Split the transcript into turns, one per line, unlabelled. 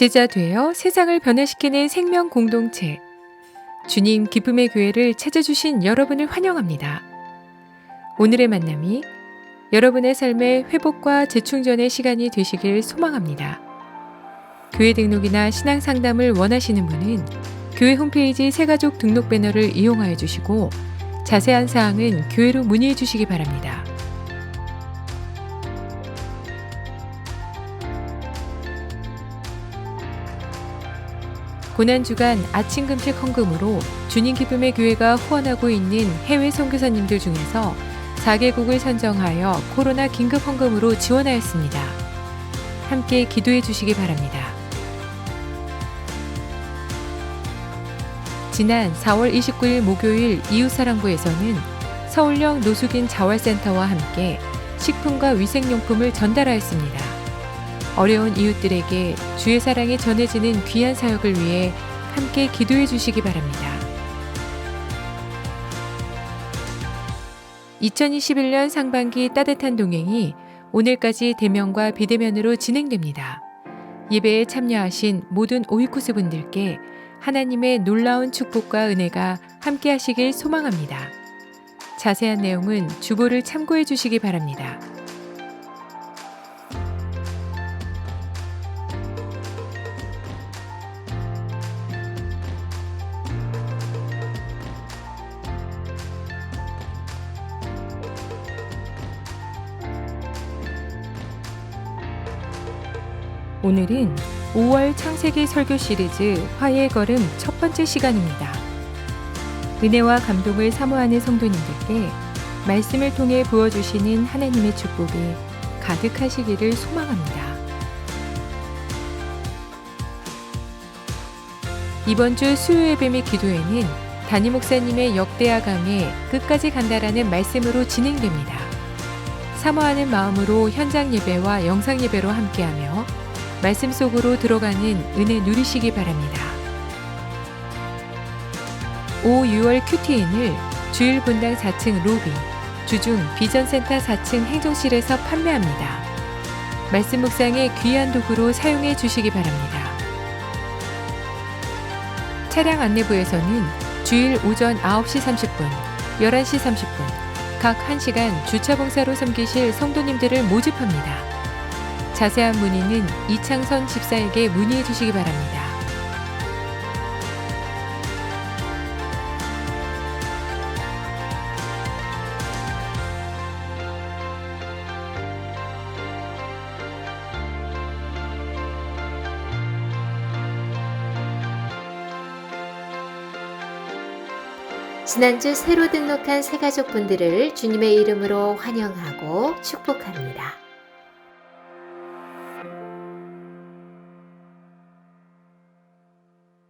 제자 되어 세상을 변화시키는 생명 공동체. 주님 기쁨의 교회를 찾아주신 여러분을 환영합니다. 오늘의 만남이 여러분의 삶의 회복과 재충전의 시간이 되시길 소망합니다. 교회 등록이나 신앙 상담을 원하시는 분은 교회 홈페이지 새가족 등록 배너를 이용하여 주시고 자세한 사항은 교회로 문의해 주시기 바랍니다. 고난 주간 아침 금식 헌금으로 주님 기쁨의 교회가 후원하고 있는 해외 선교사님들 중에서 4개국을 선정하여 코로나 긴급 헌금으로 지원하였습니다. 함께 기도해 주시기 바랍니다. 지난 4월 29일 목요일 이웃사랑부에서는 서울역 노숙인 자활센터와 함께 식품과 위생용품을 전달하였습니다. 어려운 이웃들에게 주의 사랑이 전해지는 귀한 사역을 위해 함께 기도해 주시기 바랍니다. 2021년 상반기 따뜻한 동행이 오늘까지 대면과 비대면으로 진행됩니다. 예배에 참여하신 모든 오이쿠스 분들께 하나님의 놀라운 축복과 은혜가 함께 하시길 소망합니다. 자세한 내용은 주보를 참고해 주시기 바랍니다. 오늘은 5월 창세기 설교 시리즈 화해의 걸음 첫 번째 시간입니다. 은혜와 감동을 사모하는 성도님들께 말씀을 통해 부어주시는 하나님의 축복이 가득하시기를 소망합니다. 이번 주 수요 예배 및 기도회는 담임 목사님의 역대하 강의 끝까지 간다라는 말씀으로 진행됩니다. 사모하는 마음으로 현장 예배와 영상 예배로 함께하며 말씀 속으로 들어가는 은혜 누리시기 바랍니다. 5, 6월 큐티인을 주일 분당 4층 로비, 주중 비전센터 4층 행정실에서 판매합니다. 말씀 묵상의 귀한 도구로 사용해 주시기 바랍니다. 차량 안내부에서는 주일 오전 9시 30분, 11시 30분, 각 1시간 주차 봉사로 섬기실 성도님들을 모집합니다. 자세한 문의는 이창선 집사에게 문의해 주시기 바랍니다.
지난주 새로 등록한 새가족분들을 주님의 이름으로 환영하고 축복합니다.